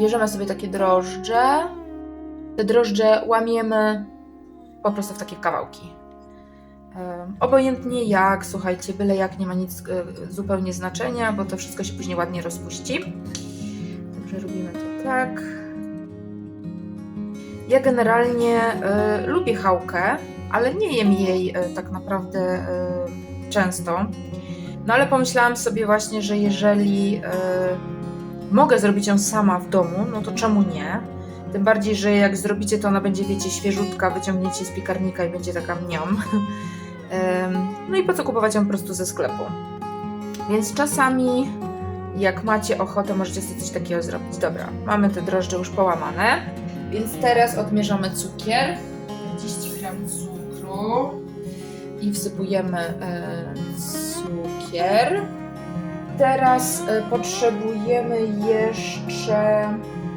bierzemy sobie takie drożdże. Te drożdże łamiemy po prostu w takie kawałki. Obojętnie jak, słuchajcie, byle jak nie ma nic e, zupełnie znaczenia, bo to wszystko się później ładnie rozpuści. Także robimy to tak. Ja generalnie e, lubię chałkę, ale nie jem jej e, tak naprawdę e, często. No ale pomyślałam sobie właśnie, że jeżeli e, mogę zrobić ją sama w domu, no to czemu nie? Tym bardziej, że jak zrobicie, to ona będzie, wiecie, świeżutka, wyciągniecie z piekarnika i będzie taka mniam. Em, No i po co kupować ją po prostu ze sklepu? Więc czasami, jak macie ochotę, możecie sobie coś takiego zrobić. Dobra, mamy te drożdże już połamane, więc teraz odmierzamy cukier. 20 gram cukru i wsypujemy cukier. Teraz e, potrzebujemy jeszcze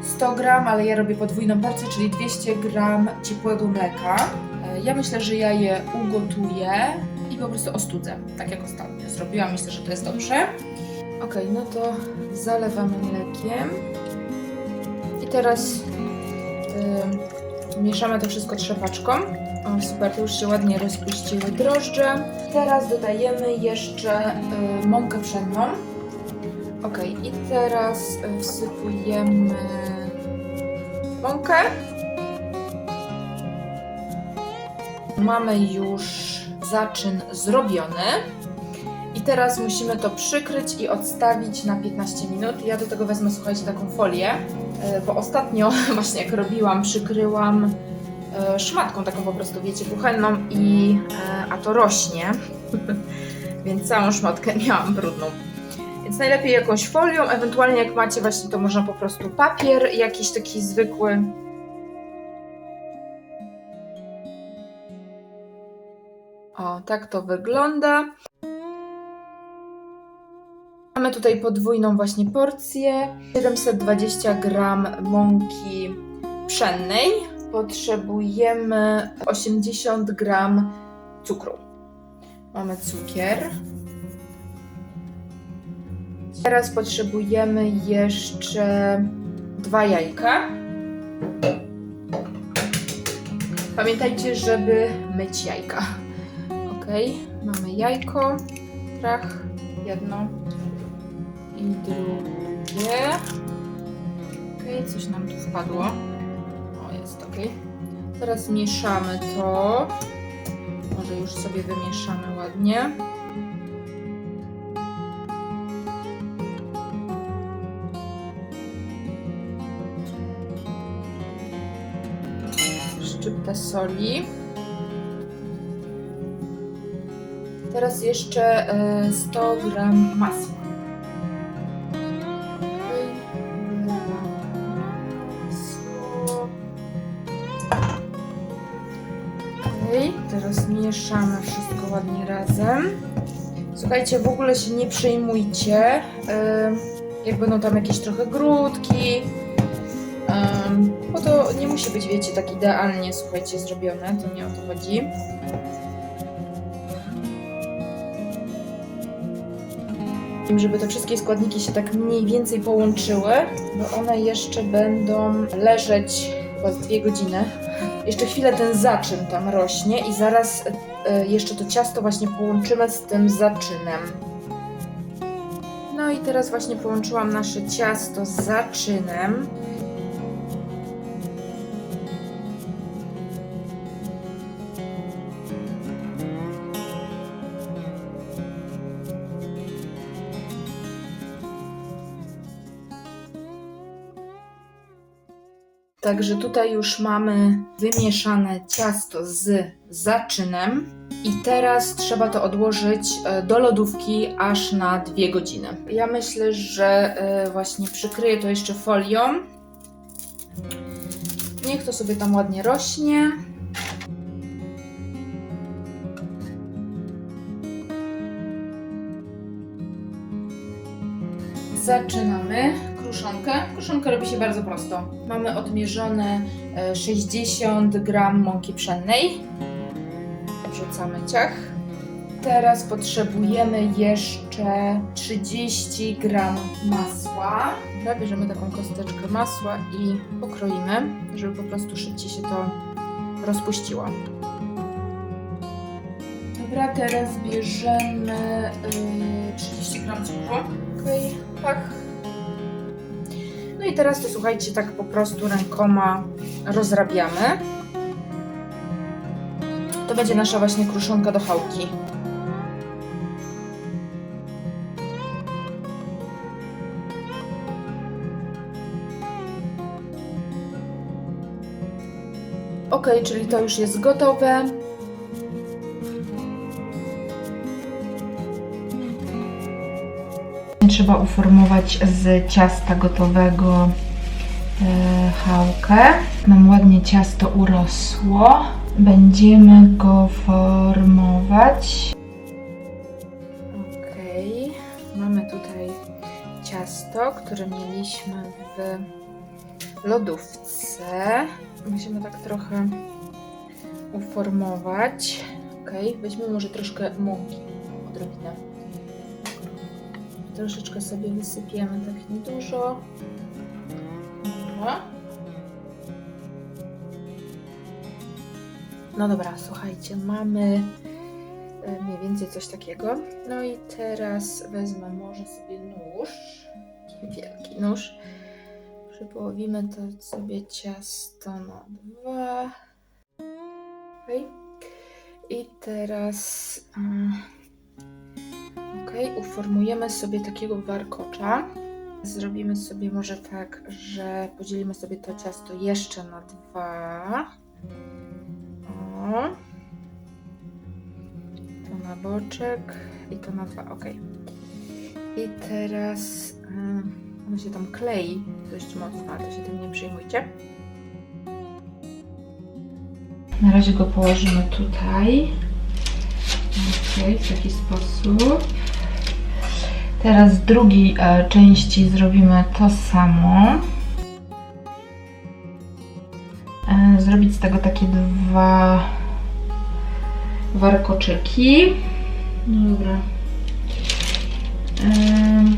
100 gram, ale ja robię podwójną porcję, czyli 200 gram ciepłego mleka. E, Ja myślę, że ja je ugotuję i po prostu ostudzę, tak jak ostatnio zrobiłam. Myślę, że to jest dobrze. Ok, no to zalewamy mlekiem. I teraz ym, mieszamy to wszystko trzepaczką. O, super, to już się ładnie rozpuściły drożdże. Teraz dodajemy jeszcze mąkę pszenną. Ok, i teraz wsypujemy mąkę. Mamy już zaczyn zrobiony. I teraz musimy to przykryć i odstawić na 15 minut. Ja do tego wezmę, słuchajcie, taką folię, y, bo ostatnio właśnie jak robiłam, przykryłam e, szmatką taką po prostu, wiecie, kuchenną i e, a to rośnie, więc całą szmatkę miałam brudną. Więc najlepiej jakąś folią, ewentualnie jak macie właśnie to można po prostu papier jakiś taki zwykły. O, tak to wygląda. Mamy tutaj podwójną właśnie porcję. 720 gram mąki pszennej. Potrzebujemy 80 gram cukru. Mamy cukier. Teraz potrzebujemy jeszcze dwa jajka. Pamiętajcie, żeby myć jajka. Ok, mamy jajko, trach, jedno i drugie. Ok, coś nam tu wpadło. O, jest ok. Teraz mieszamy to. Może już sobie wymieszamy ładnie. Szczyptę soli. Teraz jeszcze e, 100 gram masła. Okej, teraz mieszamy wszystko ładnie razem. Słuchajcie, w ogóle się nie przejmujcie. Ym, jak będą tam jakieś trochę grudki, bo to nie musi być, wiecie, tak idealnie, słuchajcie, zrobione, to nie o to chodzi. Żeby te wszystkie składniki się tak mniej więcej połączyły, bo one jeszcze będą leżeć chyba z dwie godziny. Jeszcze chwilę ten zaczyn tam rośnie i zaraz e, jeszcze to ciasto właśnie połączymy z tym zaczynem. No i teraz właśnie połączyłam nasze ciasto z zaczynem. Także tutaj już mamy wymieszane ciasto z zaczynem i teraz trzeba to odłożyć e, do lodówki aż na dwie godziny. Ja myślę, że e, właśnie przykryję to jeszcze folią. Niech to sobie tam ładnie rośnie. Zaczynamy kruszonkę. Kruszonkę robi się bardzo prosto. Mamy odmierzone e, 60 gram mąki pszennej. Wrzucamy ciach. teraz potrzebujemy jeszcze 30 gram masła. Bierzemy taką kosteczkę masła i pokroimy, żeby po prostu szybciej się to rozpuściło. Dobra, teraz bierzemy y, 30 gram cukru. Okej, tak. No i teraz to słuchajcie, tak po prostu rękoma rozrabiamy. To będzie nasza właśnie kruszonka do chałki. Ok, czyli to już jest gotowe. Trzeba uformować z ciasta gotowego e, chałkę. Nam ładnie ciasto urosło. Będziemy go formować. Ok, mamy tutaj ciasto, które mieliśmy w lodówce. Musimy tak trochę uformować. Ok, weźmy może troszkę mąki, odrobinę. Troszeczkę sobie wysypiemy, tak niedużo. Dobra. No dobra, słuchajcie, mamy e, mniej więcej coś takiego. No i teraz wezmę może sobie nóż, wielki nóż. Przypołowimy to sobie ciasto na dwa. Okej. I teraz mm, uformujemy sobie takiego warkocza. Zrobimy sobie może tak, że podzielimy sobie to ciasto jeszcze na dwa. O. To na boczek i to na dwa, ok. I teraz ym, ono się tam klei dość mocno, ale to się tym nie przejmujcie. Na razie go położymy tutaj. Ok, w taki sposób. Teraz z drugiej e, części zrobimy to samo. E, zrobić z tego takie dwa warkoczyki. No dobra. Em,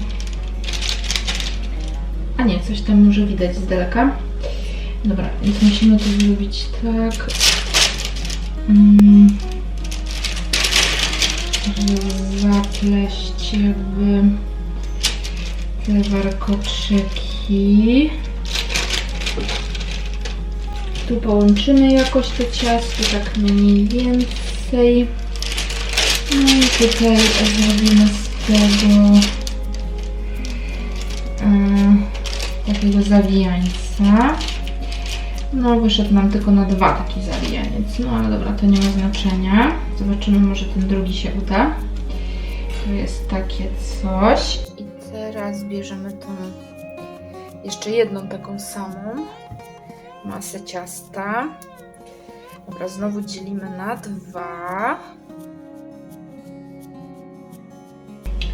A nie, coś tam może widać z daleka. Dobra, więc musimy to zrobić tak. Mm. Zapleść jakby te warkoczyki. Tu połączymy jakoś to ciasto, tak mniej więcej. No i tutaj zrobimy z tego e, takiego zawijańca. No, wyszedł nam tylko na dwa taki zawijaniec. No, ale dobra, to nie ma znaczenia. Zobaczymy, może ten drugi się uda. To jest takie coś. I teraz bierzemy tą jeszcze jedną taką samą masę ciasta. Dobra, znowu dzielimy na dwa.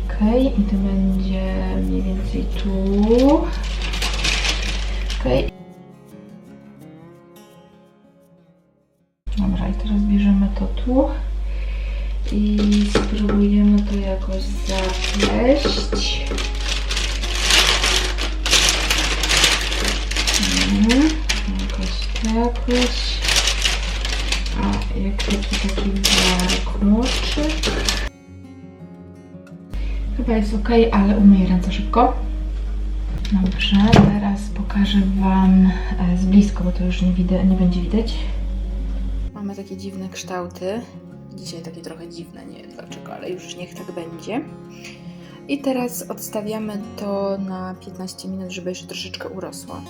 Ok, i to będzie mniej więcej tu. Ok. Chyba jest ok, ale umyję ręce szybko. Dobrze, teraz pokażę Wam e, z blisko, bo to już nie, widzę, nie będzie widać. Mamy takie dziwne kształty. Dzisiaj takie trochę dziwne, nie wiem dlaczego, ale już niech tak będzie. I teraz odstawiamy to na 15 minut, żeby jeszcze troszeczkę urosło.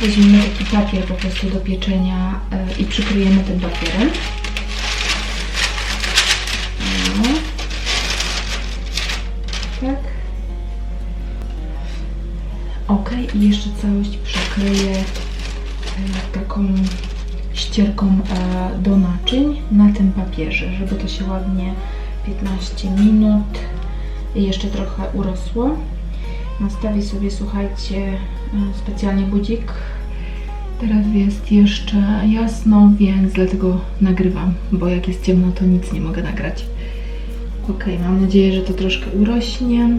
Weźmiemy taki papier po prostu do pieczenia e, i przykryjemy tym papierem. Jeszcze całość przykryję e, taką ścierką e, do naczyń na tym papierze, żeby to się ładnie 15 minut jeszcze trochę urosło. Nastawię sobie, słuchajcie, e, specjalnie budzik Teraz jest jeszcze jasno, więc dlatego nagrywam, bo jak jest ciemno, to nic nie mogę nagrać. Ok, mam nadzieję, że to troszkę urośnie.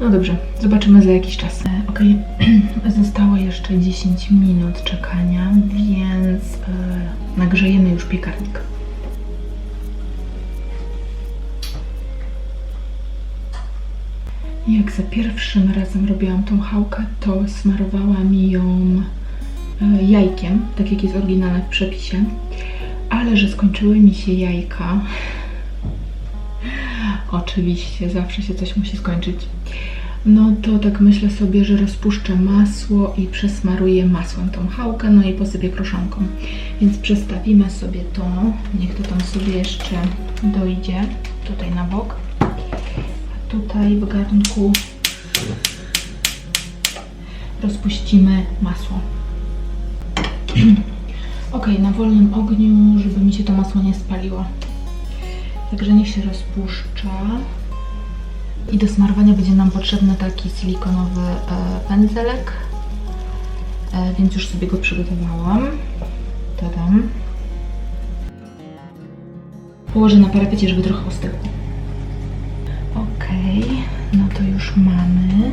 No dobrze, zobaczymy za jakiś czas. Ok, zostało jeszcze 10 minut czekania, więc e, nagrzejemy już piekarnik. Jak za pierwszym razem robiłam tą chałkę, to smarowałam ją e, jajkiem, tak jak jest oryginalne w przepisie, ale że skończyły mi się jajka. Oczywiście, zawsze się coś musi skończyć. No to tak myślę sobie, że rozpuszczę masło i przesmaruję masłem tą chałkę, no i posypię kruszonką. Więc przestawimy sobie to, niech to tam sobie jeszcze dojdzie, tutaj na bok. A tutaj w garnku rozpuścimy masło. ok, na wolnym ogniu, żeby mi się to masło nie spaliło. Także niech się rozpuszcza. I do smarowania będzie nam potrzebny taki silikonowy e, pędzelek, e, więc już sobie go przygotowałam. Tadam. Położę na parapecie, żeby trochę ostygło. Ok, no to już mamy.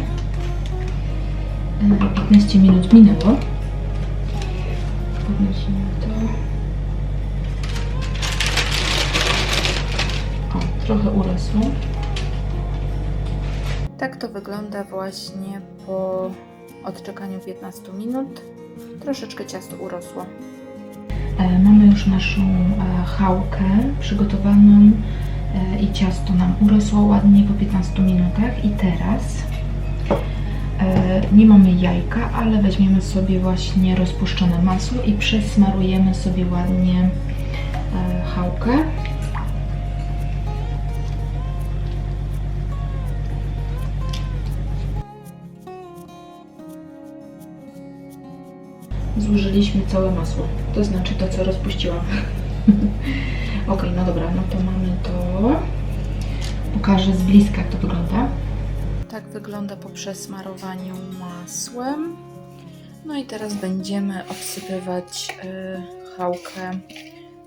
E, 15 minut minęło. Podnosimy to. O, trochę urosło. Tak to wygląda właśnie po odczekaniu 15 minut. Troszeczkę ciasto urosło. E, Mamy już naszą e, chałkę przygotowaną e, i ciasto nam urosło ładnie po 15 minutach. I teraz nie mamy jajka, ale weźmiemy sobie właśnie rozpuszczone masło i przesmarujemy sobie ładnie chałkę. Zużyliśmy całe masło, to znaczy to, co rozpuściłam. ok, no dobra, no to mamy to. Pokażę z bliska, jak to wygląda. Tak wygląda po przesmarowaniu masłem. No i teraz będziemy obsypywać y, chałkę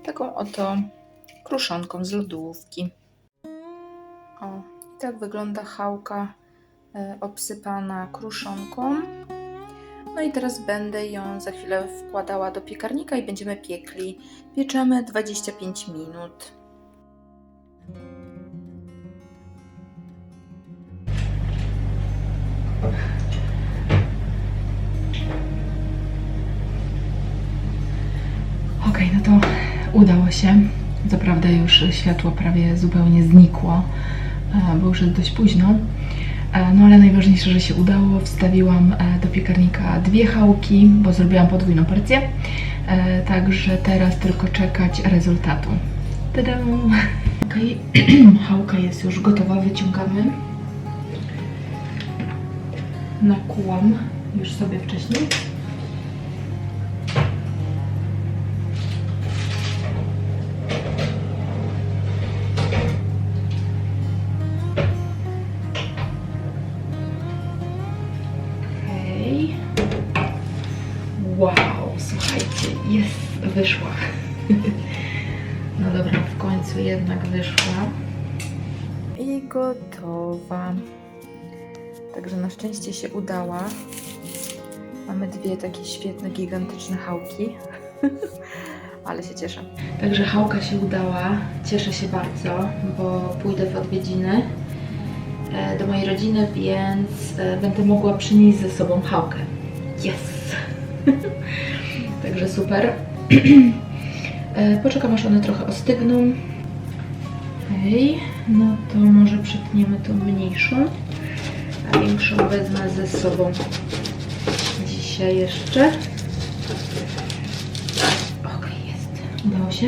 taką oto kruszonką z lodówki. O, i tak wygląda chałka y, obsypana kruszonką. No i teraz będę ją za chwilę wkładała do piekarnika i będziemy piekli. Pieczemy 25 minut. Ok, no to udało się. Co prawda już światło prawie zupełnie znikło, e, bo już jest dość późno. E, No ale najważniejsze, że się udało. Wstawiłam e, do piekarnika dwie chałki, bo zrobiłam podwójną porcję. E, Także teraz tylko czekać rezultatu. Tada! Ok, chałka jest już gotowa, wyciągamy. Nakułam już sobie wcześniej. Wyszła. No dobra, w końcu jednak wyszła. I gotowa. Także na szczęście się udała. Mamy dwie takie świetne, gigantyczne chałki. Ale się cieszę. Także chałka się udała. Cieszę się bardzo, bo pójdę w odwiedziny e, do mojej rodziny, więc e, będę mogła przynieść ze sobą chałkę. Yes! Także super. E, Poczekam aż one trochę ostygną. Okej, no to może przetniemy tą mniejszą, a większą wezmę ze sobą dzisiaj jeszcze. Okej, jest. Udało się.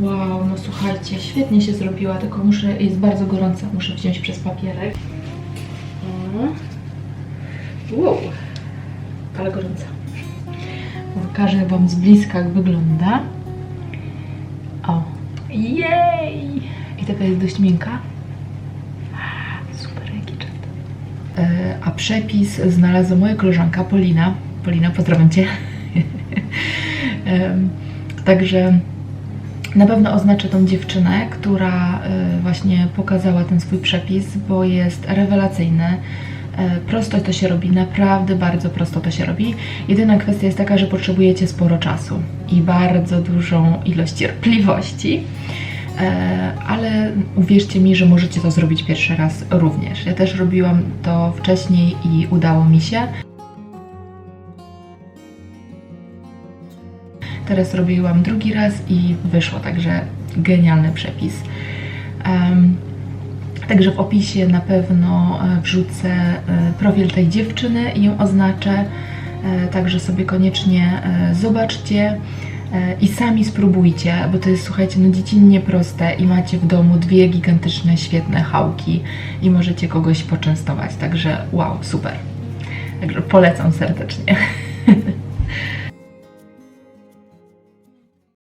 Wow, no słuchajcie, świetnie się zrobiła, tylko muszę, jest bardzo gorąca, muszę wziąć przez papierek. O. Wow, ale gorąca. Pokażę Wam z bliska, jak wygląda. O, jej! I taka jest dość miękka. Super, jaki czad. E, A przepis znalazła moja koleżanka Polina. Polina, pozdrawiam Cię. Także na pewno oznaczę tą dziewczynę, która y, właśnie pokazała ten swój przepis, bo jest rewelacyjny. E, Prosto to się robi, naprawdę bardzo prosto to się robi. Jedyna kwestia jest taka, że potrzebujecie sporo czasu i bardzo dużą ilość cierpliwości. E, Ale uwierzcie mi, że możecie to zrobić pierwszy raz również. Ja też robiłam to wcześniej i udało mi się. Teraz robiłam drugi raz i wyszło, także genialny przepis. Także w opisie na pewno e, wrzucę e, profil tej dziewczyny i ją oznaczę. E, Także sobie koniecznie zobaczcie i sami spróbujcie, bo to jest, słuchajcie, no dziecinnie proste i macie w domu dwie gigantyczne, świetne chałki i możecie kogoś poczęstować. Także wow, super. Także polecam serdecznie.